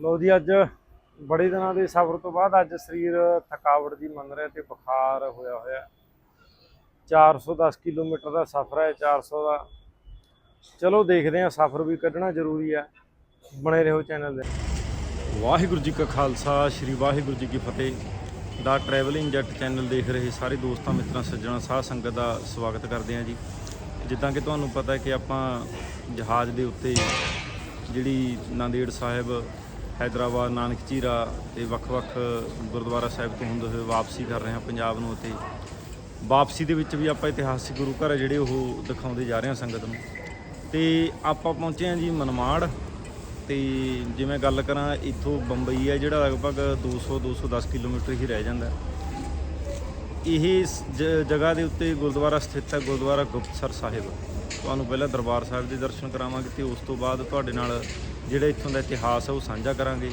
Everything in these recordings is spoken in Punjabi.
ਲੋ ਜੀ, ਅੱਜ ਬੜੇ ਦਿਨਾਂ ਦੇ ਸਫ਼ਰ ਤੋਂ ਬਾਅਦ ਅੱਜ ਸਰੀਰ ਥਕਾਵਟ ਦੀ ਮੰਨ ਰਿਹਾ ਤੇ ਬੁਖਾਰ ਹੋਇਆ ਹੋਇਆ। 410 ਕਿਲੋਮੀਟਰ ਦਾ ਸਫ਼ਰ ਹੈ 400 ਦਾ। ਚਲੋ ਦੇਖਦੇ ਹਾਂ, ਸਫ਼ਰ ਵੀ ਕੱਢਣਾ ਜ਼ਰੂਰੀ ਹੈ। ਬਣੇ ਰਹੋ ਚੈਨਲ ਦੇ ਵਾਹਿਗੁਰੂ ਜੀ ਕਾ ਖਾਲਸਾ, ਸ੍ਰੀ ਵਾਹਿਗੁਰੂ ਜੀ ਕੀ ਫਤਿਹ। ਦਾ ਟਰੈਵਲਿੰਗ ਜੱਟ ਚੈਨਲ ਦੇਖ ਰਹੇ ਸਾਰੇ ਦੋਸਤਾਂ, ਮਿੱਤਰਾਂ, ਸੱਜਣਾ, ਸਾਧ ਸੰਗਤ ਦਾ ਸਵਾਗਤ ਕਰਦੇ ਹਾਂ ਜੀ। ਜਿੱਦਾਂ ਕਿ ਤੁਹਾਨੂੰ ਪਤਾ ਹੈ ਕਿ ਆਪਾਂ ਜਹਾਜ਼ ਦੇ ਉੱਤੇ ਜਿਹੜੀ ਨਾਂਦੇੜ ਸਾਹਿਬ ਹੈਦਰਾਬਾਦ, ਨਾਨਕ ਝੀਰਾ ਤੇ ਵੱਖ-ਵੱਖ ਗੁਰਦੁਆਰਾ ਸਾਹਿਬ ਤੋਂ ਹੁੰਦੇ ਹੋਏ ਵਾਪਸੀ ਕਰ ਰਹੇ ਹਾਂ ਪੰਜਾਬ ਨੂੰ ਅਤੇ ਵਾਪਸੀ ਦੇ ਵਿੱਚ ਵੀ ਆਪਾਂ ਇਤਿਹਾਸਿਕ ਗੁਰੂ ਘਰ ਹੈ ਜਿਹੜੇ ਉਹ ਦਿਖਾਉਂਦੇ ਜਾ ਰਹੇ ਹਾਂ ਸੰਗਤ ਨੂੰ। ਤੇ ਆਪਾਂ ਪਹੁੰਚੇ ਹਾਂ ਜੀ ਮਨਮਾੜ ਤੇ ਜਿਵੇਂ ਗੱਲ ਕਰਾਂ ਇੱਥੋਂ ਬੰਬਈ ਹੈ ਜਿਹੜਾ ਲਗਭਗ 200 210 ਕਿਲੋਮੀਟਰ ਹੀ ਰਹਿ ਜਾਂਦਾ। ਇਹ ਜ- ਜਗ੍ਹਾ ਦੇ ਉੱਤੇ ਗੁਰਦੁਆਰਾ ਸਥਿਤ ਹੈ, ਗੁਰਦੁਆਰਾ ਗੁਪਤਸਰ ਸਾਹਿਬ। ਤੁਹਾਨੂੰ ਪਹਿਲਾਂ ਦਰਬਾਰ ਸਾਹਿਬ ਦੇ ਦਰਸ਼ਨ ਕਰਾਵਾਂਗੇ ਤੇ ਉਸ ਤੋਂ ਬਾਅਦ ਤੁਹਾਡੇ ਨਾਲ ਜਿਹੜਾ ਇੱਥੋਂ ਦਾ ਇਤਿਹਾਸ ਹੈ ਉਹ ਸਾਂਝਾ ਕਰਾਂਗੇ।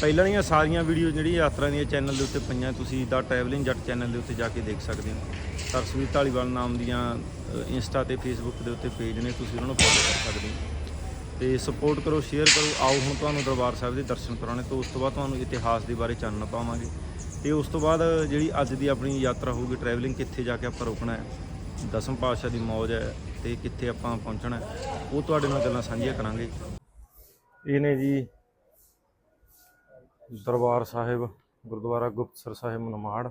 ਪਹਿਲਾਂ ਦੀਆਂ ਸਾਰੀਆਂ ਵੀਡੀਓ ਜਿਹੜੀ ਯਾਤਰਾ ਦੀਆਂ ਚੈਨਲ ਦੇ ਉੱਤੇ ਪਈਆਂ, ਤੁਸੀਂ ਦਾ ਟਰੈਵਲਿੰਗ ਜੱਟ ਚੈਨਲ ਦੇ ਉੱਤੇ ਜਾ ਕੇ ਦੇਖ ਸਕਦੇ ਹੋ। ਸਰਸਵੀਰ ਢਾਲੀਵਾਲ ਨਾਮ ਦੀਆਂ ਇੰਸਟਾ ਤੇ ਫੇਸਬੁੱਕ ਦੇ ਉੱਤੇ ਪੇਜ ਨੇ, ਤੁਸੀਂ ਉਹਨਾਂ ਨੂੰ ਫੋਲੋ ਕਰ ਸਕਦੇ ਹੋ। ਤੇ ਸਪੋਰਟ ਕਰੋ ਸ਼ੇਅਰ ਕਰੋ, ਆਓ ਹੁਣ ਤੁਹਾਨੂੰ ਦਰਬਾਰ ਸਾਹਿਬ ਦੇ ਦਰਸ਼ਨ ਕਰਾਉਣੇ, ਤੋਂ ਉਸ ਤੋਂ ਬਾਅਦ ਤੁਹਾਨੂੰ ਇਤਿਹਾਸ ਦੇ ਬਾਰੇ ਚਾਨਣਾ ਪਾਵਾਂਗੇ। ਤੇ ਉਸ ਤੋਂ ਬਾਅਦ ਜਿਹੜੀ ਅੱਜ ਦੀ ਆਪਣੀ ਯਾਤਰਾ ਹੋਊਗੀ ਟਰੈਵਲਿੰਗ ਕਿੱਥੇ ਜਾ ਕੇ ਆਪਾਂ ਰੁਕਣਾ ਹੈ, ਦਸਮ ਪਾਤਸ਼ਾਹ ਦੀ ਮੌਜ ਹੈ, ਤੇ ਕਿੱਥੇ ਆਪਾਂ ਪਹੁੰਚਣਾ ਹੈ, ਉਹ ਤੁਹਾਡੇ ਨਾਲ ਗੱਲਾਂ ਸਾਂਝੀਆਂ ਕਰਾਂਗੇ। ਇਹ ਨੇ ਜੀ ਦਰਬਾਰ ਸਾਹਿਬ ਗੁਰਦੁਆਰਾ ਗੁਪਤਸਰ ਸਾਹਿਬ ਮਨਮਾੜ।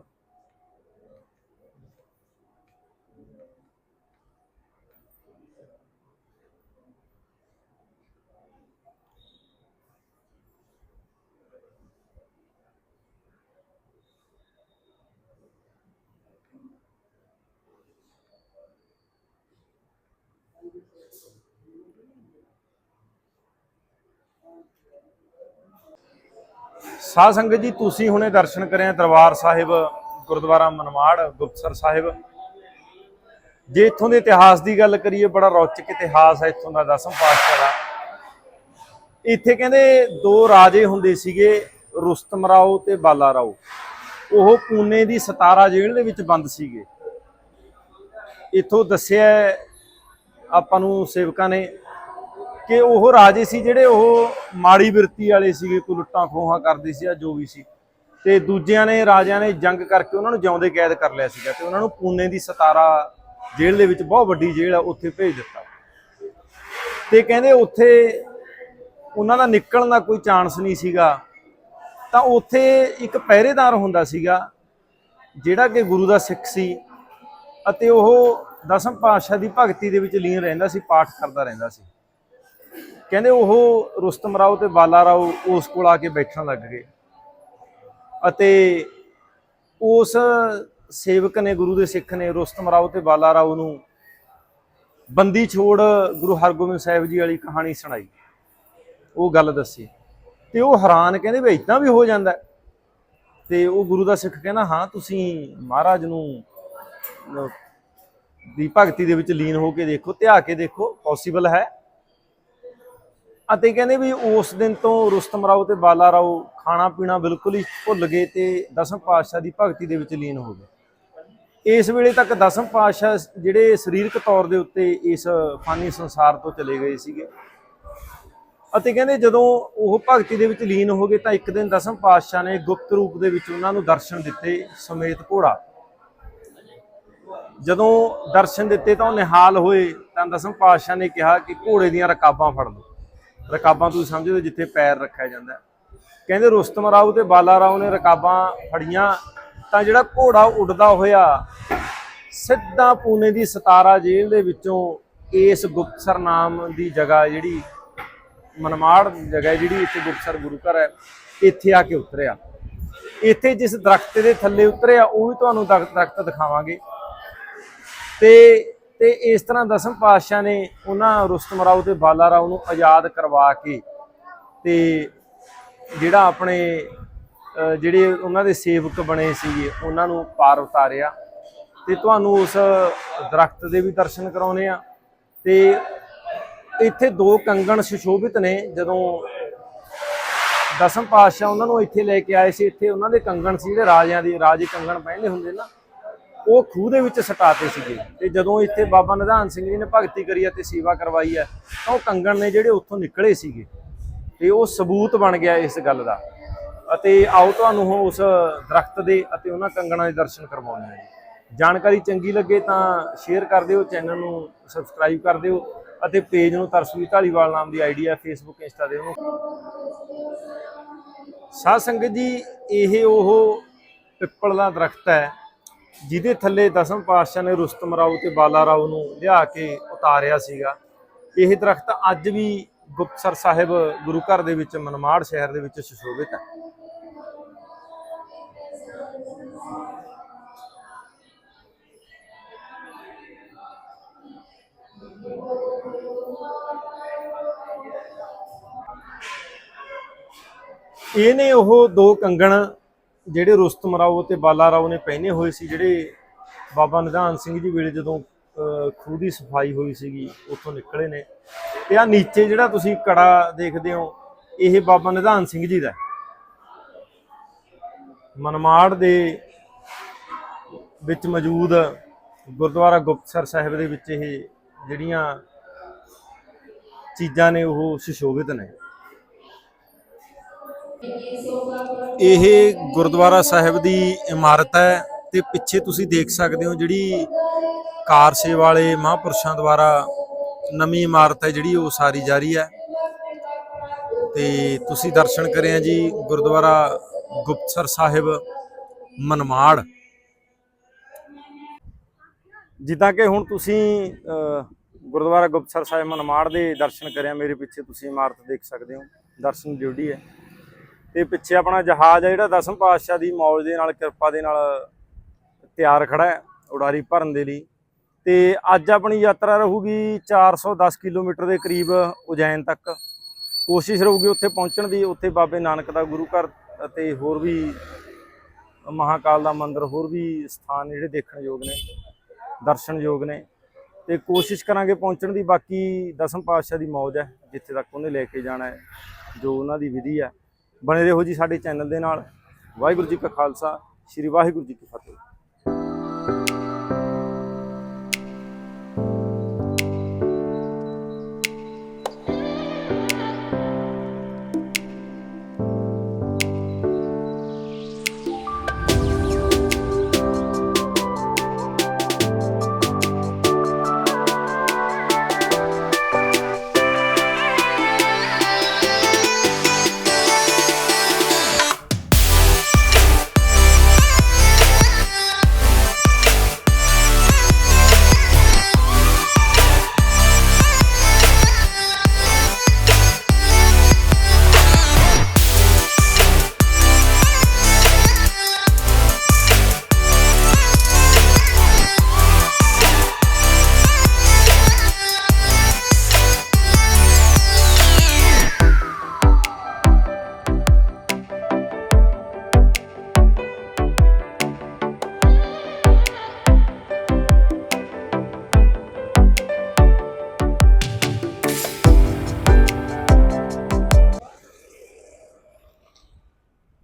ਸਾਧ ਸੰਗਤ ਜੀ, ਤੁਸੀਂ ਹੁਣੇ ਦਰਸ਼ਨ ਕਰਿਆ ਦਰਬਾਰ ਸਾਹਿਬ, ਗੁਰਦੁਆਰਾ ਮਨਮਾੜ, ਗੁਪਤਸਰ ਸਾਹਿਬ। ਜੇ ਇੱਥੋਂ ਦੇ ਇਤਿਹਾਸ ਦੀ ਗੱਲ ਕਰੀਏ, ਬੜਾ ਰੌਚਕ ਇਤਿਹਾਸ ਹੈ ਇੱਥੋਂ ਦਾ, ਦਸਮ ਪਾਤਸ਼ਾਹ ਦਾ। ਇੱਥੇ ਕਹਿੰਦੇ ਦੋ ਰਾਜੇ ਹੁੰਦੇ ਸੀਗੇ ਰੁਸਤਮ ਰਾਓ ਤੇ ਬਾਲਾ ਰਾਓ ਉਹ ਪੂਨੇ ਦੀ ਸਤਾਰਾ ਜੇਲ੍ਹ ਦੇ ਵਿੱਚ ਬੰਦ ਸੀਗੇ। ਇੱਥੋਂ ਦੱਸਿਆ ਆਪਾਂ ਨੂੰ ਸੇਵਕਾਂ ਨੇ ਕਿ ਉਹ ਰਾਜੇ ਸੀ ਜਿਹੜੇ ਉਹ ਮਾੜੀ ਬਿਰਤੀ ਵਾਲੇ ਸੀਗੇ, ਕੋਈ ਲੁੱਟਾਂ ਖੋਹਾਂ ਕਰਦੇ ਸੀ ਜਾਂ ਜੋ ਵੀ ਸੀ। ਤੇ ਦੂਜਿਆਂ ਨੇ, ਰਾਜਿਆਂ ਨੇ ਜੰਗ ਕਰਕੇ ਉਹਨਾਂ ਨੂੰ ਜਿਉਂਦੇ ਕੈਦ ਕਰ ਲਿਆ ਸੀਗਾ ਤੇ ਉਹਨਾਂ ਨੂੰ ਪੂਨੇ ਦੀ 17 ਜੇਲ੍ਹ ਦੇ ਵਿੱਚ ਬਹੁਤ ਵੱਡੀ ਜੇਲ੍ਹ ਆ, ਉੱਥੇ ਭੇਜ ਦਿੱਤਾ। ਤੇ ਕਹਿੰਦੇ ਉੱਥੇ ਉਹਨਾਂ ਦਾ ਨਿਕਲਣ ਦਾ ਕੋਈ ਚਾਂਸ ਨਹੀਂ ਸੀਗਾ। ਤਾਂ ਉੱਥੇ ਇੱਕ ਪਹਿਰੇਦਾਰ ਹੁੰਦਾ ਸੀਗਾ, ਜਿਹੜਾ ਕਿ ਗੁਰੂ ਦਾ ਸਿੱਖ ਸੀ ਅਤੇ ਉਹ ਦਸਮ ਪਾਤਸ਼ਾਹ ਦੀ ਭਗਤੀ ਦੇ ਵਿੱਚ ਲੀਨ ਰਹਿੰਦਾ ਸੀ, ਪਾਠ ਕਰਦਾ ਰਹਿੰਦਾ ਸੀ। ਕਹਿੰਦੇ ਉਹ ਰੁਸਤਮ ਰਾਓ ਤੇ ਬਾਲਾ ਰਾਓ ਉਸ ਕੋਲ ਆ ਕੇ ਬੈਠਣ ਲੱਗ ਗਏ। ਅਤੇ ਉਸ ਸੇਵਕ ਨੇ, ਗੁਰੂ ਦੇ ਸਿੱਖ ਨੇ ਰੁਸਤਮ ਰਾਓ ਤੇ ਬਾਲਾ ਰਾਓ ਨੂੰ ਬੰਦੀ ਛੋੜ ਗੁਰੂ ਹਰਗੋਬਿੰਦ ਸਾਹਿਬ ਜੀ ਵਾਲੀ ਕਹਾਣੀ ਸੁਣਾਈ। ਉਹ ਗੱਲ ਦੱਸੀ। ਤੇ ਉਹ ਹੈਰਾਨ ਕਹਿੰਦੇ ਵੀ ਇਦਾਂ ਵੀ ਹੋ ਜਾਂਦਾ ਤੇ ਉਹ ਗੁਰੂ ਦਾ ਸਿੱਖ ਕਹਿੰਦਾ, ਹਾਂ, ਤੁਸੀਂ ਮਹਾਰਾਜ ਨੂੰ ਦੀ ਭਗਤੀ ਦੇ ਵਿੱਚ ਲੀਨ ਹੋ ਕੇ ਦੇਖੋ, ਧਿਆ ਕੇ ਦੇਖੋ, ਪੋਸੀਬਲ ਹੈ। ਅਤੇ ਕਹਿੰਦੇ ਵੀ ਉਸ ਦਿਨ ਤੋਂ ਰੁਸਤਮ ਰਾਓ ਤੇ ਬਾਲਾ ਰਾਓ ਖਾਣਾ ਪੀਣਾ ਬਿਲਕੁਲ ਹੀ ਭੁੱਲ ਗਏ ਤੇ ਦਸਮ ਪਾਤਸ਼ਾਹ ਦੀ ਭਗਤੀ ਦੇ ਵਿੱਚ ਲੀਨ ਹੋ ਗਏ। ਇਸ ਵੇਲੇ ਤੱਕ ਦਸਮ ਪਾਤਸ਼ਾਹ ਜਿਹੜੇ ਸਰੀਰਕ ਤੌਰ ਦੇ ਉੱਤੇ ਇਸ ਫਾਨੀ ਸੰਸਾਰ ਤੋਂ ਚਲੇ ਗਏ ਸੀਗੇ। ਅਤੇ ਕਹਿੰਦੇ ਜਦੋਂ ਉਹ ਭਗਤੀ ਦੇ ਵਿੱਚ ਲੀਨ ਹੋ ਗਏ ਤਾਂ ਇੱਕ ਦਿਨ ਦਸਮ ਪਾਤਸ਼ਾਹ ਨੇ ਗੁਪਤ ਰੂਪ ਦੇ ਵਿੱਚ ਉਹਨਾਂ ਨੂੰ ਦਰਸ਼ਨ ਦਿੱਤੇ ਸਮੇਤ ਘੋੜਾ। ਜਦੋਂ ਦਰਸ਼ਨ ਦਿੱਤੇ ਤਾਂ ਉਹ ਨਿਹਾਲ ਹੋਏ ਤਾਂ ਦਸਮ ਪਾਤਸ਼ਾਹ ਨੇ ਕਿਹਾ ਕਿ ਘੋੜੇ ਦੀਆਂ ਰਕਾਬਾਂ ਫੜ ਲਓ। ਰਕਾਬਾਂ ਤੁਸੀਂ ਸਮਝਦੇ ਜਿੱਥੇ ਪੈਰ ਰੱਖਿਆ ਜਾਂਦਾ ਕਹਿੰਦੇ ਰੁਸਤਮ ਰਾਓ ਤੇ ਬਾਲਾ ਰਾਓ ਨੇ ਰਕਾਬਾਂ ਫੜੀਆਂ, ਤਾਂ ਜਿਹੜਾ ਘੋੜਾ ਉੱਡਦਾ ਹੋਇਆ, ਸਿੱਧਾ ਪੂਨੇ ਦੀ 17 ਜੇਲ੍ਹ ਦੇ ਵਿੱਚੋਂ ਇਸ ਗੁਪਤਸਰ ਨਾਮ ਦੀ ਜਗ੍ਹਾ ਜਿਹੜੀ ਮਨਮਾੜ ਜਗ੍ਹਾ ਜਿਹੜੀ ਇੱਥੇ ਗੁਪਤਸਰ ਗੁਰੂ ਘਰ ਹੈ, ਇੱਥੇ ਆ ਕੇ ਉਤਰਿਆ। ਇੱਥੇ ਜਿਸ ਦਰਖਤ ਦੇ ਥੱਲੇ ਉਤਰਿਆ, ਉਹ ਵੀ ਤੁਹਾਨੂੰ ਦਰਖਤ ਦਰਖਤ ਦਿਖਾਵਾਂਗੇ। ਤੇ ਤੇ ਇਸ ਤਰ੍ਹਾਂ ਦਸਮ ਪਾਤਸ਼ਾਹ ਨੇ ਉਹਨਾਂ ਰੁਸਤਮ ਰਾਓ ਤੇ ਬਾਲਾ ਰਾਓ ਨੂੰ ਆਜ਼ਾਦ ਕਰਵਾ ਕੇ ਤੇ ਜਿਹੜਾ ਆਪਣੇ ਜਿਹੜੇ ਉਹਨਾਂ ਦੇ ਸੇਵਕ ਬਣੇ ਸੀਗੇ, ਉਹਨਾਂ ਨੂੰ ਪਾਰ ਉਤਾਰਿਆ ਤੇ ਤੁਹਾਨੂੰ ਉਸ ਦਰਖਤ ਦੇ ਵੀ ਦਰਸ਼ਨ ਕਰਾਉਨੇ ਆ ਤੇ ਇੱਥੇ ਦੋ ਕੰਗਣ ਸੁਸ਼ੋਭਿਤ ਨੇ, ਜਦੋਂ ਦਸਮ ਪਾਤਸ਼ਾਹ ਉਹਨਾਂ ਨੂੰ ਇੱਥੇ ਲੈ ਕੇ ਆਏ ਸੀ, ਇੱਥੇ ਉਹਨਾਂ ਦੇ ਕੰਗਣ ਸੀ, ਜਿਹੜੇ ਰਾਜਿਆਂ ਦੇ ਰਾਜੇ ਕੰਗਣ ਪਹਿਨਦੇ ਹੁੰਦੇ ਨਾ ਉਹ ਖੂਹ ਦੇ ਵਿੱਚ ਸਟਾਤੇ ਸੀਗੇ। ਤੇ ਜਦੋਂ ਇੱਥੇ ਬਾਬਾ ਨਿਧਾਨ ਸਿੰਘ ਜੀ ਨੇ ਭਗਤੀ ਕਰੀ ਅਤੇ ਸੇਵਾ ਕਰਵਾਈ ਹੈ, ਤਾਂ ਉਹ ਕੰਗਣ ਨੇ ਜਿਹੜੇ ਉੱਥੋਂ ਨਿਕਲੇ ਸੀਗੇ, ਤੇ ਉਹ ਸਬੂਤ ਬਣ ਗਿਆ ਇਸ ਗੱਲ ਦਾ। ਅਤੇ ਆਓ ਤੁਹਾਨੂੰ ਉਸ ਦਰਖਤ ਦੇ ਅਤੇ ਉਹਨਾਂ ਕੰਗਣਾਂ ਦੇ ਦਰਸ਼ਨ ਕਰਵਾਉਂਦੇ ਹਾਂ ਜੀ। ਜਾਣਕਾਰੀ ਚੰਗੀ ਲੱਗੇ ਤਾਂ ਸ਼ੇਅਰ ਕਰ ਦਿਓ ਚੈਨਲ ਨੂੰ ਸਬਸਕ੍ਰਾਈਬ ਕਰ ਦਿਓ ਅਤੇ ਪੇਜ ਨੂੰ ਤਰਸਵੀ ਢਾਲੀਵਾਲ ਨਾਮ ਦੀ ਆਈਡੀ ਹੈ ਫੇਸਬੁੱਕ ਇੰਸਟਾ ਦੇ ਉਹਨੂੰ। ਸਾਧ ਸੰਗਤ ਜੀ, ਇਹ ਉਹ ਪਿੱਪਲ ਦਾ ਦਰਖਤ ਹੈ ਜਿਹਦੇ ਥੱਲੇ ਦਸਮ ਪਾਤਸ਼ਾਹ ਨੇ ਰੁਸਤਮ ਰਾਓ ਤੇ ਬਾਲਾ ਰਾਓ ਨੂੰ ਲਿਆ ਕੇ ਉਤਾਰਿਆ ਸੀਗਾ। ਇਹ ਦਰਖਤ ਅੱਜ ਵੀ ਗੁਪਤਸਰ ਸਾਹਿਬ ਗੁਰੂ ਘਰ ਦੇ ਵਿੱਚ, ਮਨਮਾੜ ਸ਼ਹਿਰ ਦੇ ਵਿੱਚ ਸੁਸ਼ੋਭਿਤ ਹੈ। ਇਹ ਨੇ ਉਹ ਦੋ ਕੰਗਣ ਜਿਹੜੇ ਰੁਸਤਮ ਰਾਓ ਤੇ ਬਾਲਾ ਰਾਓ ਨੇ ਪਹਿਨੇ ਹੋਏ ਸੀ, ਜਿਹੜੇ ਬਾਬਾ ਨਿਧਾਨ ਸਿੰਘ ਜੀ ਵੇਲੇ ਜਦੋਂ ਖੂਹ ਦੀ ਸਫ਼ਾਈ ਹੋਈ ਸੀਗੀ, ਉੱਥੋਂ ਨਿਕਲੇ ਨੇ। ਤੇ ਆ ਨੀਚੇ ਜਿਹੜਾ ਤੁਸੀਂ ਕੜਾ ਦੇਖਦੇ ਹੋ, ਇਹ ਬਾਬਾ ਨਿਧਾਨ ਸਿੰਘ ਜੀ ਦਾ ਮਨਮਾੜ ਦੇ ਵਿੱਚ ਮੌਜੂਦ ਗੁਰਦੁਆਰਾ ਗੁਪਤਸਰ ਸਾਹਿਬ ਦੇ ਵਿੱਚ ਇਹ ਜਿਹੜੀਆਂ ਚੀਜ਼ਾਂ ਨੇ, ਉਹ ਸੁਸ਼ੋਭਿਤ ਨੇ। ਇਹ ਗੁਰਦੁਆਰਾ ਸਾਹਿਬ ਦੀ ਇਮਾਰਤ ਹੈ ਤੇ ਪਿੱਛੇ ਤੁਸੀਂ ਦੇਖ ਸਕਦੇ ਹੋ ਜਿਹੜੀ ਕਾਰ ਸੇਵਾ ਵਾਲੇ ਮਹਾਂਪੁਰਸ਼ਾਂ ਦੁਆਰਾ ਨਵੀਂ ਇਮਾਰਤ ਹੈ ਜਿਹੜੀ ਉਹ ਸਾਰੀ ਜਾ ਰਹੀ ਹੈ। ਤੇ ਤੁਸੀਂ ਦਰਸ਼ਨ ਕਰਿਆ ਜੀ ਗੁਰਦੁਆਰਾ ਗੁਪਤਸਰ ਸਾਹਿਬ ਮਨਮਾੜ। ਜਿੱਦਾਂ ਕਿ ਹੁਣ ਤੁਸੀਂ ਅਹ, ਗੁਰਦੁਆਰਾ ਗੁਪਤਸਰ ਸਾਹਿਬ ਮਨਮਾੜ ਦੇ ਦਰਸ਼ਨ ਕਰਿਆ ਮੇਰੇ ਪਿੱਛੇ ਤੁਸੀਂ ਇਮਾਰਤ ਦੇਖ ਸਕਦੇ ਹੋ। ਦਰਸ਼ਨ ਡਿਊਟੀ ਹੈ। ਤੇ ਪਿੱਛੇ ਆਪਣਾ ਜਹਾਜ਼ ਹੈ ਜਿਹੜਾ ਦਸਮ ਪਾਤਸ਼ਾਹ ਦੀ ਮੌਜ ਦੇ ਨਾਲ, ਕਿਰਪਾ ਦੇ ਨਾਲ ਤਿਆਰ ਖੜਾ ਹੈ, ਉਡਾਰੀ ਭਰਨ ਦੇ ਲਈ। ਤੇ ਅੱਜ ਆਪਣੀ ਯਾਤਰਾ ਰਹੂਗੀ 410 ਕਿਲੋਮੀਟਰ ਦੇ ਕਰੀਬ ਉਜੈਨ ਤੱਕ। ਕੋਸ਼ਿਸ਼ ਰਹੂਗੀ ਉੱਥੇ ਪਹੁੰਚਣ ਦੀ, ਉੱਥੇ ਬਾਬੇ ਨਾਨਕ ਦਾ ਗੁਰੂ ਘਰ ਅਤੇ ਹੋਰ ਵੀ ਮਹਾਕਾਲ ਦਾ ਮੰਦਿਰ, ਹੋਰ ਵੀ ਸਥਾਨ ਜਿਹੜੇ ਦੇਖਣ ਯੋਗ ਨੇ, ਦਰਸ਼ਨ ਯੋਗ ਨੇ। ਤੇ ਕੋਸ਼ਿਸ਼ ਕਰਾਂਗੇ ਪਹੁੰਚਣ ਦੀ, ਬਾਕੀ ਦਸਮ ਪਾਤਸ਼ਾਹ ਦੀ ਮੌਜ ਹੈ, ਜਿੱਥੇ ਤੱਕ ਉਹਨੇ ਲੈ ਕੇ ਜਾਣਾ ਹੈ, ਜੋ ਉਹਨਾਂ ਦੀ ਵਿਧੀ ਹੈ। ਬਣੇ ਰਹੋ ਜੀ ਸਾਡੇ ਚੈਨਲ ਦੇ ਨਾਲ। ਵਾਹਿਗੁਰੂ ਜੀ ਕਾ ਖਾਲਸਾ, ਸ੍ਰੀ ਵਾਹਿਗੁਰੂ ਜੀ ਕੀ ਫਤਿਹ।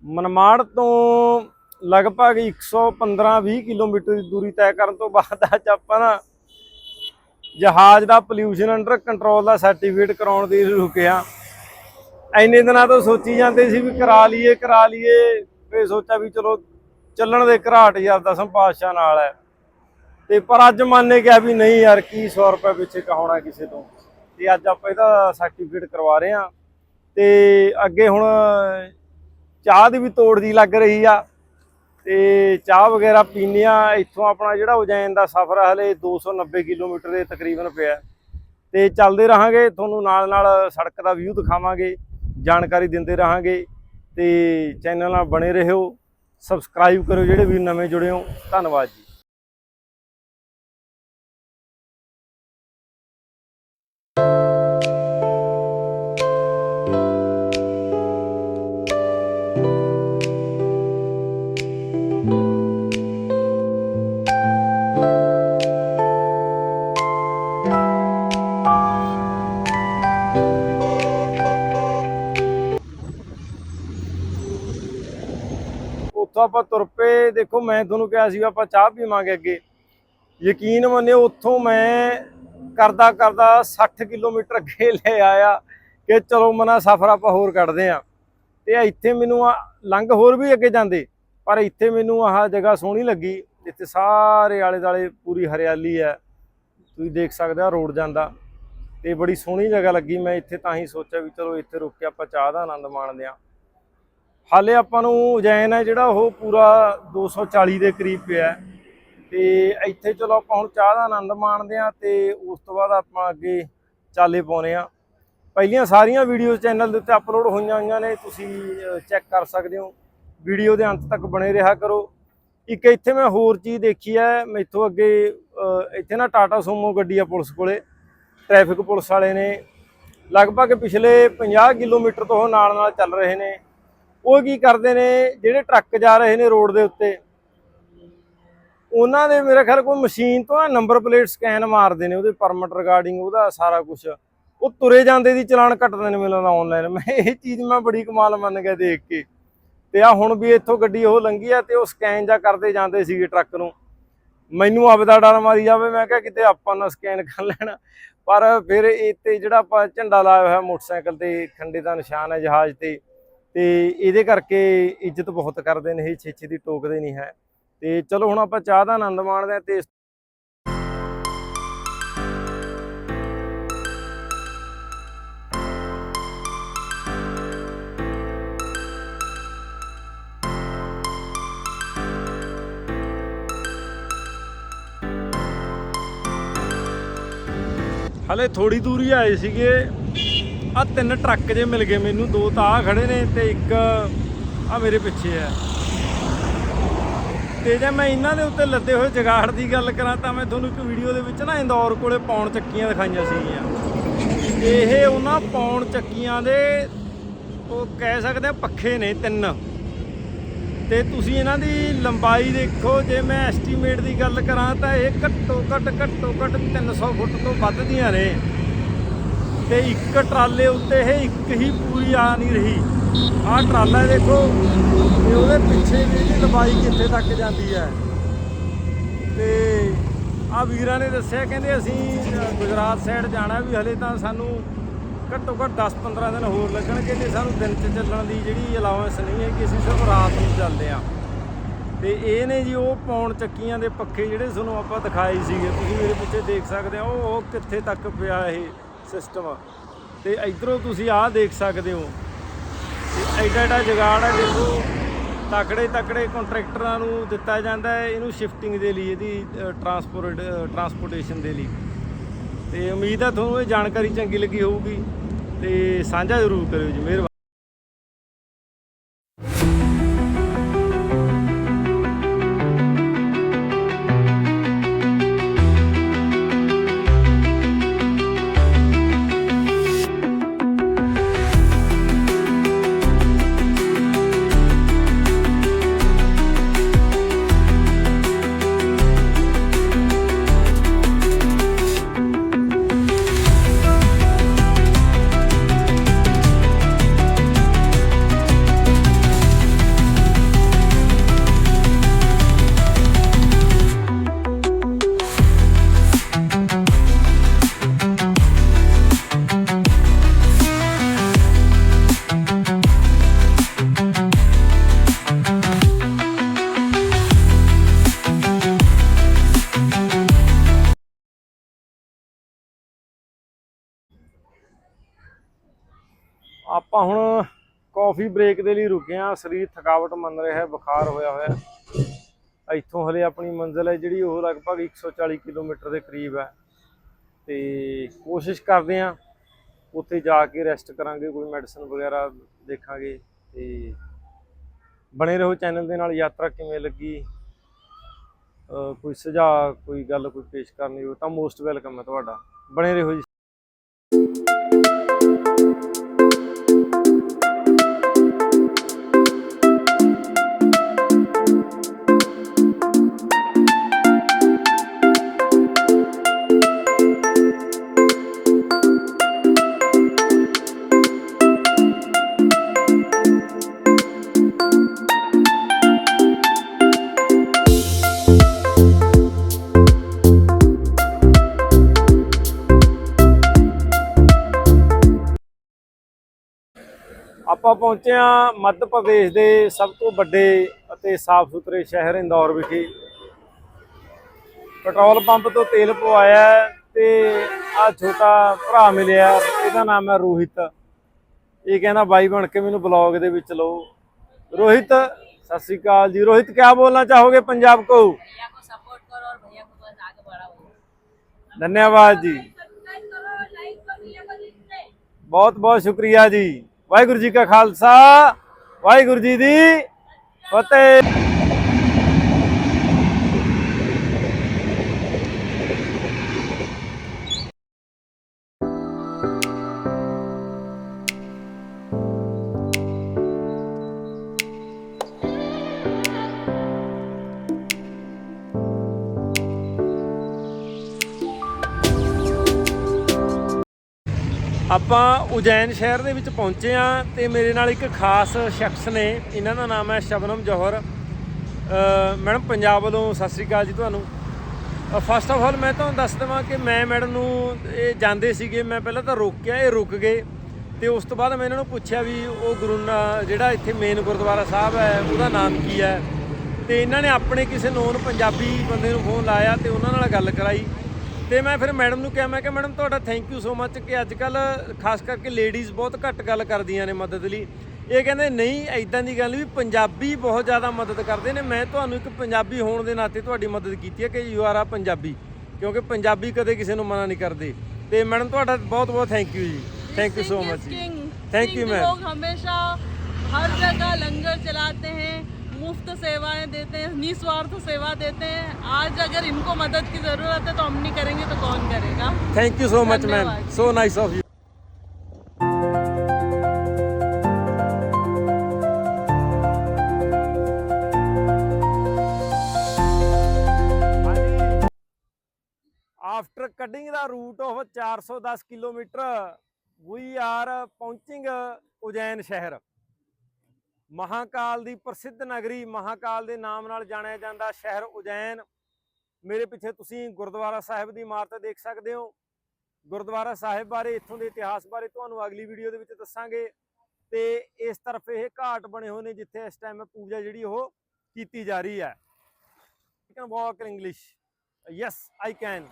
ਮਨਮਾੜ ਤੋਂ ਲਗਭਗ 115-20 ਕਿਲੋਮੀਟਰ ਦੀ ਦੂਰੀ ਤੈਅ ਕਰਨ ਤੋਂ ਬਾਅਦ ਅੱਜ ਆਪਾਂ ਨਾ ਜਹਾਜ਼ ਦਾ ਪੋਲਿਊਸ਼ਨ ਅੰਡਰ ਕੰਟਰੋਲ ਦਾ ਸਰਟੀਫਿਕੇਟ ਕਰਾਉਣ ਦੇ ਰੁਕਿਆ ਐਨੇ ਦਿਨਾਂ ਤੋਂ ਸੋਚੀ ਜਾਂਦੇ ਸੀ ਵੀ ਕਰਾ ਲਈਏ ਕਰਾ ਲਈਏ ਫੇ ਸੋਚਿਆ ਵੀ ਚਲੋ ਚੱਲਣ ਦੇ ਘਰਾਟ ਯਾਰ ਦਸਮ ਪਾਤਸ਼ਾਹ ਨਾਲ ਹੈ। ਤੇ ਪਰ ਅੱਜ ਮਨ ਨੇ ਕਿਹਾ ਵੀ ਨਹੀਂ ਯਾਰ, ਕੀ 100 ਰੁਪਏ ਪਿੱਛੇ ਕਹਾਉਣਾ ਕਿਸੇ ਤੋਂ। ਤੇ ਅੱਜ ਆਪਾਂ ਇਹਦਾ ਸਰਟੀਫਿਕੇਟ ਕਰਵਾ ਰਹੇ ਆ ਤੇ ਅੱਗੇ ਹੁਣ ਚਾਹ ਦੀ ਵੀ ਤੋੜ ਦੀ ਲੱਗ ਰਹੀ ਆ ਤੇ ਚਾਹ ਵਗੈਰਾ ਪੀਂਦੇ ਆ ਇੱਥੋਂ ਆਪਣਾ ਜਿਹੜਾ ਉਜੈਨ ਦਾ ਸਫ਼ਰ ਆ, ਹਲੇ 290 ਕਿਲੋਮੀਟਰ ਦੇ ਤਕਰੀਬਨ ਪਿਆ ਹੈ। ਤੇ ਚੱਲਦੇ ਰਹਾਂਗੇ, ਤੁਹਾਨੂੰ ਨਾਲ ਨਾਲ ਸੜਕ ਦਾ ਵਿਊ ਦਿਖਾਵਾਂਗੇ, ਜਾਣਕਾਰੀ ਦਿੰਦੇ ਰਹਾਂਗੇ ਤੇ ਚੈਨਲ ਨਾਲ ਬਣੇ ਰਹੋ ਸਬਸਕ੍ਰਾਈਬ ਕਰੋ ਜਿਹੜੇ ਵੀ ਨਵੇਂ ਜੁੜੇ ਹੋ ਧੰਨਵਾਦ ਜੀ ਉੱਥੋਂ ਆਪਾਂ ਤੁਰ ਪਏ। ਦੇਖੋ, ਮੈਂ ਤੁਹਾਨੂੰ ਕਿਹਾ ਸੀ ਆਪਾਂ ਚਾਹ ਪੀਵਾਂਗੇ ਅੱਗੇ। ਯਕੀਨ ਮੰਨਿਓ, ਉੱਥੋਂ ਮੈਂ ਕਰਦਾ ਕਰਦਾ 60 ਕਿਲੋਮੀਟਰ ਅੱਗੇ ਲੈ ਆਇਆ ਕਿ ਚਲੋ ਮਨਾ ਸਫ਼ਰ ਆਪਾਂ ਹੋਰ ਕੱਢਦੇ ਆ ਤੇ ਇੱਥੇ ਮੈਨੂੰ ਆ ਲੰਘ ਹੋਰ ਵੀ ਅੱਗੇ ਜਾਂਦੇ। ਪਰ ਇੱਥੇ ਮੈਨੂੰ ਆਹ ਜਗ੍ਹਾ ਸੋਹਣੀ ਲੱਗੀ। ਇੱਥੇ ਸਾਰੇ ਆਲੇ ਦਾਲੇ ਪੂਰੀ ਹਰਿਆਲੀ ਹੈ। ਤੁਸੀਂ ਦੇਖ ਸਕਦੇ ਆ ਰੋਡ ਜਾਂਦਾ। ਤੇ ਬੜੀ ਸੋਹਣੀ ਜਗ੍ਹਾ ਲੱਗੀ। ਮੈਂ ਇੱਥੇ ਤਾਂ ਹੀ ਸੋਚਿਆ ਵੀ ਚਲੋ ਇੱਥੇ ਰੁਕ ਕੇ ਆਪਾਂ ਚਾਹ ਦਾ ਆਨੰਦ ਮਾਣਦੇ ਆ ਹਾਲੇ ਆਪਾਂ ਨੂੰ ਉਜੈਨ ਹੈ ਜਿਹੜਾ ਉਹ ਪੂਰਾ 240 ਦੇ ਕਰੀਬ ਪਿਆ ਹੈ। ਤੇ ਇੱਥੇ ਚਲੋ ਆਪਾਂ ਹੁਣ ਚਾਹ ਦਾ ਆਨੰਦ ਮਾਣਦੇ ਆ ਤੇ ਉਸ ਤੋਂ ਬਾਅਦ ਆਪਾਂ ਅੱਗੇ ਚਾਲੇ ਪਾਉਨੇ ਆ ਪਹਿਲੀਆਂ ਸਾਰੀਆਂ ਵੀਡੀਓਜ਼ ਚੈਨਲ ਦੇ ਉੱਤੇ ਅਪਲੋਡ ਹੋਈਆਂ ਹੋਈਆਂ ਨੇ, ਤੁਸੀਂ ਚੈੱਕ ਕਰ ਸਕਦੇ ਹੋ। ਵੀਡੀਓ ਦੇ ਅੰਤ ਤੱਕ ਬਣੇ ਰਿਹਾ ਕਰੋ। ਇੱਕ ਇੱਥੇ ਮੈਂ ਹੋਰ ਚੀਜ਼ ਦੇਖੀ ਹੈ, ਮੈਥੋਂ ਅੱਗੇ ਇੱਥੇ ਨਾ ਟਾਟਾ ਸੋਮੋ ਗੱਡੀ ਆ ਪੁਲਿਸ ਕੋਲੇ ਟ੍ਰੈਫਿਕ ਪੁਲਿਸ ਵਾਲੇ ਨੇ। ਲਗਭਗ ਪਿਛਲੇ 50 ਕਿਲੋਮੀਟਰ ਤੋਂ ਉਹ ਨਾਲ ਨਾਲ ਚੱਲ ਰਹੇ ਨੇ। ਉਹ ਕੀ ਕਰਦੇ ਨੇ, ਜਿਹੜੇ ਟਰੱਕ ਜਾ ਰਹੇ ਨੇ ਰੋਡ ਦੇ ਉੱਤੇ, ਉਹਨਾਂ ਦੇ ਮੇਰੇ ਖਿਆਲ ਕੋਈ ਮਸ਼ੀਨ ਤੋਂ ਨੰਬਰ ਪਲੇਟ ਸਕੈਨ ਮਾਰਦੇ ਨੇ, ਉਹਦੇ ਪਰਮਿਟ ਰਿਗਾਰਡਿੰਗ, ਉਹਦਾ ਸਾਰਾ ਕੁਝ ਉਹ ਤੁਰੇ ਜਾਂਦੇ ਦੀ ਚਲਾਨ ਕੱਟਦੇ ਨੇ ਮਿਲਣ ਲੱਗਦਾ ਆਨਲਾਈਨ ਮੈਂ ਇਹ ਚੀਜ਼ ਮੈਂ ਬੜੀ ਕਮਾਲ ਮੰਨ ਗਿਆ ਦੇਖ ਕੇ। ਤੇ ਆ ਹੁਣ ਵੀ ਇੱਥੋਂ ਗੱਡੀ ਉਹ ਲੰਘੀ ਆ ਤੇ ਉਹ ਸਕੈਨ ਜਾਂ ਕਰਦੇ ਜਾਂਦੇ ਸੀਗੇ ਟਰੱਕ ਨੂੰ। ਮੈਨੂੰ ਆਪਦਾ ਡਰ ਮਾਰੀ ਜਾਵੇ, ਮੈਂ ਕਿਹਾ ਕਿਤੇ ਆਪਾਂ ਨਾ ਸਕੈਨ ਕਰ ਲੈਣਾ। ਪਰ ਫਿਰ ਇਹ ਤੇ ਜਿਹੜਾ ਆਪਾਂ ਝੰਡਾ ਲਾਇਆ ਹੋਇਆ ਮੋਟਰਸਾਈਕਲ ਤੇ, ਖੰਡੇ ਦਾ ਨਿਸ਼ਾਨ ਹੈ ਜਹਾਜ਼ ਤੇ ਤੇ ਇਹਦੇ ਕਰਕੇ ਇੱਜ਼ਤ ਬਹੁਤ ਕਰਦੇ ਨੇ, ਇਹ ਛੇਛੇ ਦੀ ਟੋਕਦੇ ਨਹੀਂ ਹੈ। ਤੇ ਚਲੋ ਹੁਣ ਆਪਾਂ ਚਾਹ ਦਾ ਆਨੰਦ ਮਾਣਦੇ ਹਾਂ ਤੇ ਇਸ ਹਲੇ ਥੋੜੀ ਦੂਰੀ ਆਏ ਸੀਗੇ। ਆ ਤਿੰਨ ਟਰੱਕ ਜੇ ਮਿਲ ਗਏ ਮੈਨੂੰ, ਦੋ ਤਾਂ ਆ ਖੜੇ ਨੇ ਤੇ ਇੱਕ ਆ ਮੇਰੇ ਪਿੱਛੇ ਹੈ ਤੇ ਜੇ ਮੈਂ ਇਹਨਾਂ ਦੇ ਉੱਤੇ ਲੱਦੇ ਹੋਏ ਜਗਾੜ ਦੀ ਗੱਲ ਕਰਾਂ ਤਾਂ ਮੈਂ ਤੁਹਾਨੂੰ ਇੱਕ ਵੀਡੀਓ ਦੇ ਵਿੱਚ ਨਾ ਇੰਦੌਰ ਕੋਲੇ ਪੌਣ ਚੱਕੀਆਂ ਦਿਖਾਈਆਂ ਸੀਗੀਆਂ। ਇਹ ਉਹਨਾਂ ਪੌਣ ਚੱਕੀਆਂ ਦੇ, ਉਹ ਕਹਿ ਸਕਦੇ ਆ ਪੱਖੇ ਨੇ ਤਿੰਨ। ਤੇ ਤੁਸੀਂ ਇਹਨਾਂ ਦੀ ਲੰਬਾਈ ਦੇਖੋ, ਜੇ ਮੈਂ ਐਸਟੀਮੇਟ ਦੀ ਗੱਲ ਕਰਾਂ ਤਾਂ ਇਹ ਘੱਟੋ ਘੱਟ ਘੱਟੋ ਘੱਟ 300 ਫੁੱਟ ਤੋਂ ਵੱਧ ਦੀਆਂ ਨੇ। ਤੇ ਇੱਕ ਟਰਾਲੇ ਉੱਤੇ ਇਹ ਇੱਕ ਹੀ ਪੂਰੀ ਆ ਨਹੀਂ ਰਹੀ। ਆਹ ਟਰਾਲਾ ਦੇਖੋ, ਤੇ ਉਹਦੇ ਪਿੱਛੇ ਵੀ ਇਹਦੀ ਲੰਬਾਈ ਕਿੱਥੇ ਤੱਕ ਜਾਂਦੀ ਹੈ। ਤੇ ਆ ਵੀਰਾਂ ਨੇ ਦੱਸਿਆ, ਕਹਿੰਦੇ ਅਸੀਂ ਗੁਜਰਾਤ ਸਾਈਡ ਜਾਣਾ ਵੀ, ਹਲੇ ਤਾਂ ਸਾਨੂੰ ਘੱਟੋ ਘੱਟ 10-15 ਦਿਨ ਹੋਰ ਲੱਗਣਗੇ ਤੇ ਸਾਨੂੰ ਦਿਨ 'ਚ ਚੱਲਣ ਦੀ ਜਿਹੜੀ ਅਲਾਉੈਂਸ ਨਹੀਂ ਹੈ ਕਿ ਅਸੀਂ ਸਿਰਫ ਰਾਤ ਨੂੰ ਚੱਲਦੇ ਆ ਤੇ ਇਹ ਨੇ ਜੀ, ਉਹ ਪੌਣ ਚੱਕੀਆਂ ਦੇ ਪੱਖੇ ਜਿਹੜੇ ਤੁਹਾਨੂੰ ਆਪਾਂ ਦਿਖਾਏ ਸੀਗੇ, ਤੁਸੀਂ ਮੇਰੇ ਪਿੱਛੇ ਦੇਖ ਸਕਦੇ ਹੋ, ਉਹ ਕਿੱਥੇ ਤੱਕ ਪਿਆ ਇਹ। ਸਿਸਟਮ ਤੇ ਇਧਰੋਂ ਤੁਸੀਂ ਆਹ ਦੇਖ ਸਕਦੇ ਹੋ। ਤੇ ਐਡਾ ਐਡਾ ਜਗਾੜ ਹੈ ਦੇਖੋ ਤਕੜੇ ਤਕੜੇ ਕੰਟਰੈਕਟਰਾਂ ਨੂੰ ਦਿੱਤਾ ਜਾਂਦਾ ਹੈ। ਇਹਨੂੰ ਸ਼ਿਫਟਿੰਗ ਦੇ ਲਈ, ਇਹਦੀ ਟਰਾਂਸਪੋਰਟ ਟਰਾਂਸਪੋਰਟੇਸ਼ਨ ਦੇ ਲਈ। ਤੇ ਉਮੀਦ ਹੈ ਤੁਹਾਨੂੰ ਇਹ ਜਾਣਕਾਰੀ ਚੰਗੀ ਲੱਗੀ ਹੋਊਗੀ। ਤੇ ਸਾਂਝਾ ਜ਼ਰੂਰ ਕਰਿਓ ਜੀ। ਮਿਹਰਬਾਨੀ। ਆਪਾਂ ਹੁਣ ਕਾਫੀ ਬ੍ਰੇਕ ਦੇ ਲਈ ਰੁਕੇ ਆ ਸਰੀਰ ਥਕਾਵਟ ਮੰਨ ਰਿਹਾ ਹੈ, ਬੁਖਾਰ ਹੋਇਆ ਹੋਇਆ ਇੱਥੋਂ ਹਲੇ ਆਪਣੀ ਮੰਜ਼ਿਲ ਹੈ ਜਿਹੜੀ ਉਹ ਲਗਭਗ 140 ਕਿਲੋਮੀਟਰ ਦੇ ਕਰੀਬ ਹੈ। ਤੇ ਕੋਸ਼ਿਸ਼ ਕਰਦੇ ਆ ਉੱਥੇ ਜਾ ਕੇ ਰੈਸਟ ਕਰਾਂਗੇ, ਕੋਈ ਮੈਡੀਸਨ ਵਗੈਰਾ ਦੇਖਾਂਗੇ। ਤੇ ਬਣੇ ਰਹੋ ਚੈਨਲ ਦੇ ਨਾਲ, ਯਾਤਰਾ ਕਿਵੇਂ ਲੱਗੀ? ਕੋਈ ਸੁਝਾਅ, ਕੋਈ ਗੱਲ, ਕੋਈ ਪੇਸ਼ ਕਰਨੀ ਹੋ ਤਾਂ ਮੋਸਟ ਵੈਲਕਮ ਹੈ ਤੁਹਾਡਾ। ਬਣੇ ਰਹੋ ਜੀ। ਆਪਾਂ ਪਹੁੰਚੇ ਹਾਂ ਮੱਧ ਪ੍ਰਦੇਸ਼ ਦੇ ਸਭ ਤੋਂ ਵੱਡੇ ਅਤੇ ਸਾਫ਼ ਸੁਥਰੇ ਸ਼ਹਿਰ ਇੰਦੌਰ ਵਿਖੇ ਪੈਟਰੋਲ ਪੰਪ ਤੋਂ ਤੇਲ ਪਵਾਇਆ ਹੈ ਤੇ ਆ ਛੋਟਾ ਭਰਾ ਮਿਲਿਆ ਇਹਦਾ ਨਾਮ ਹੈ ਰੋਹਿਤ ਇਹ ਕਹਿੰਦਾ ਬਾਈ ਬਣ ਕੇ ਮੈਨੂੰ ਬਲੌਗ ਦੇ ਵਿੱਚ ਲਓ ਰੋਹਿਤ ਸਤਿ ਸ਼੍ਰੀ ਅਕਾਲ ਜੀ ਰੋਹਿਤ क्या बोलना चाहोगे पंजाब को भैया को सपोर्ट करो और भैया को बस आगे बढ़ाओ धन्यवाद जी ਬਹੁਤ ਬਹੁਤ ਸ਼ੁਕਰੀਆ ਜੀ ਵਾਹਿਗੁਰੂ ਜੀ ਕਾ ਖਾਲਸਾ ਵਾਹਿਗੁਰੂ ਜੀ ਦੀ ਫਤਿਹ। ਆਪਾਂ ਉਜੈਨ ਸ਼ਹਿਰ ਦੇ ਵਿੱਚ ਪਹੁੰਚੇ ਆ ਤੇ ਮੇਰੇ ਨਾਲ ਇੱਕ ਖਾਸ ਸ਼ਖਸ ਨੇ। ਇਹਨਾਂ ਦਾ ਨਾਮ ਹੈ ਸ਼ਬਨਮ ਜੋਹਰ। ਮੈਡਮ, ਪੰਜਾਬ ਵੱਲੋਂ ਸਤਿ ਸ੍ਰੀ ਅਕਾਲ ਜੀ ਤੁਹਾਨੂੰ। ਫਸਟ ਆਫ ਆਲ ਮੈਂ ਤੁਹਾਨੂੰ ਦੱਸ ਦੇਵਾਂ ਕਿ ਮੈਂ ਮੈਡਮ ਨੂੰ ਇਹ ਜਾਂਦੇ ਸੀਗੇ, ਮੈਂ ਪਹਿਲਾਂ ਤਾਂ ਰੋਕਿਆ, ਇਹ ਰੁਕ ਗਏ। ਤੇ ਉਸ ਤੋਂ ਬਾਅਦ ਮੈਂ ਇਹਨਾਂ ਨੂੰ ਪੁੱਛਿਆ ਵੀ ਉਹ ਗੁਰੂ ਨਾ- ਜਿਹੜਾ ਇੱਥੇ ਮੇਨ ਗੁਰਦੁਆਰਾ ਸਾਹਿਬ ਹੈ, ਉਹਦਾ ਨਾਮ ਕੀ ਹੈ? ਤੇ ਇਹਨਾਂ ਨੇ ਆਪਣੇ ਕਿਸੇ ਨੋਨ ਪੰਜਾਬੀ ਬੰਦੇ ਨੂੰ ਫੋਨ ਲਾਇਆ ਤੇ ਉਹਨਾਂ ਨਾਲ ਗੱਲ ਕਰਾਈ। ਤੇ ਮੈਂ ਫਿਰ ਮੈਡਮ ਨੂੰ ਕਿਹਾ ਮੈਂ ਕਿ ਮੈਡਮ ਤੁਹਾਡਾ ਥੈਂਕ ਯੂ ਸੋ ਮੱਚ ਕਿ ਅੱਜ ਕੱਲ ਖਾਸ ਕਰਕੇ ਲੇਡੀਜ਼ ਬਹੁਤ ਘੱਟ ਗੱਲ ਕਰਦੀਆਂ ਨੇ ਮਦਦ ਲਈ। ਇਹ ਕਹਿੰਦੇ ਨਹੀਂ ਐਦਾਂ ਦੀ ਗੱਲ ਵੀ ਪੰਜਾਬੀ ਬਹੁਤ ਜ਼ਿਆਦਾ ਮਦਦ ਕਰਦੇ ਨੇ। ਮੈਂ ਤੁਹਾਨੂੰ ਇੱਕ ਪੰਜਾਬੀ ਹੋਣ ਦੇ ਨਾਤੇ ਤੁਹਾਡੀ ਮਦਦ ਕੀਤੀ ਹੈ ਕਿ ਯੂ ਆਰ ਆ ਪੰਜਾਬੀ ਕਿਉਂਕਿ ਪੰਜਾਬੀ ਕਦੇ ਕਿਸੇ ਨੂੰ ਮਨਾ ਨਹੀਂ ਕਰਦੇ। ਤੇ ਮੈਡਮ ਤੁਹਾਡਾ ਬਹੁਤ ਬਹੁਤ ਥੈਂਕ ਯੂ ਜੀ thank you so much thank you ma'am ਲੋਕ ਹਮੇਸ਼ਾ ਹਰ ਜਗ੍ਹਾ ਲੰਗਰ ਚਲਾਤੇ हैं मुफ्त सेवाएं देते हैं निस्वार्थ सेवा देते हैं आज अगर इनको मदद की जरूरत है तो हम नहीं करेंगे तो कौन करेगा thank you so much ma'am ਧੰਨਵਾਦ। So nice of you after cutting the route of 410 kilometre we are ਪਹੁੰਚਿੰਗ Ujjain ਸ਼ਹਿਰ ਮਹਾਕਾਲ ਦੀ ਪ੍ਰਸਿੱਧ ਨਗਰੀ ਮਹਾਕਾਲ ਦੇ ਨਾਮ ਨਾਲ ਜਾਣਿਆ ਜਾਂਦਾ ਸ਼ਹਿਰ ਉਜੈਨ। ਮੇਰੇ ਪਿੱਛੇ ਤੁਸੀਂ ਗੁਰਦੁਆਰਾ ਸਾਹਿਬ ਦੀ ਇਮਾਰਤ ਦੇਖ ਸਕਦੇ ਹੋ। ਗੁਰਦੁਆਰਾ ਸਾਹਿਬ ਬਾਰੇ, ਇੱਥੋਂ ਦੇ ਇਤਿਹਾਸ ਬਾਰੇ ਤੁਹਾਨੂੰ ਅਗਲੀ ਵੀਡੀਓ ਦੇ ਵਿੱਚ ਦੱਸਾਂਗੇ। ਤੇ ਇਸ ਤਰਫ ਇਹ ਘਾਟ ਬਣੇ ਹੋਏ ਨੇ ਜਿੱਥੇ ਇਸ ਟਾਈਮ ਪੂਜਾ ਜਿਹੜੀ ਉਹ ਕੀਤੀ ਜਾ ਰਹੀ ਹੈ। You can walk in English yes I can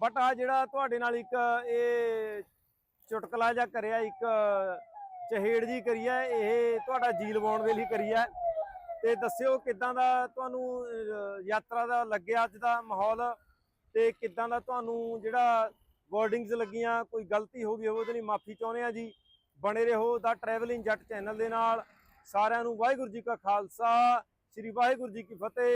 but ਆ ਜਿਹੜਾ ਤੁਹਾਡੇ ਨਾਲ ਇੱਕ ਇਹ ਚੁਟਕਲਾ ਜਿਹਾ ਕਰਿਆ ਇੱਕ ਚਹੇੜ ਜੀ ਕਰੀ ਹੈ ਇਹ ਤੁਹਾਡਾ ਜੀ ਲਵਾਉਣ ਦੇ ਲਈ ਕਰੀ ਹੈ ਤੇ ਦੱਸਿਓ ਕਿੱਦਾਂ ਦਾ ਤੁਹਾਨੂੰ ਯਾਤਰਾ ਦਾ ਲੱਗਿਆ ਅੱਜ ਦਾ ਮਾਹੌਲ ਤੇ ਕਿੱਦਾਂ ਦਾ ਤੁਹਾਨੂੰ ਜਿਹੜਾ ਵਰਡਿੰਗਸ ਲੱਗੀਆਂ, ਕੋਈ ਗਲਤੀ ਹੋ ਗਈ ਹੋਵੇ, ਉਹਦੇ ਲਈ ਮਾਫੀ ਚਾਹੁੰਦੇ ਆ ਜੀ। ਬਣੇ ਰਹੋ ਦਾ ਟਰੈਵਲਿੰਗ ਜੱਟ ਚੈਨਲ ਦੇ ਨਾਲ। ਸਾਰਿਆਂ ਨੂੰ ਵਾਹਿਗੁਰੂ ਜੀ ਕਾ ਖਾਲਸਾ, ਸ੍ਰੀ ਵਾਹਿਗੁਰੂ ਜੀ ਕੀ ਫਤਿਹ।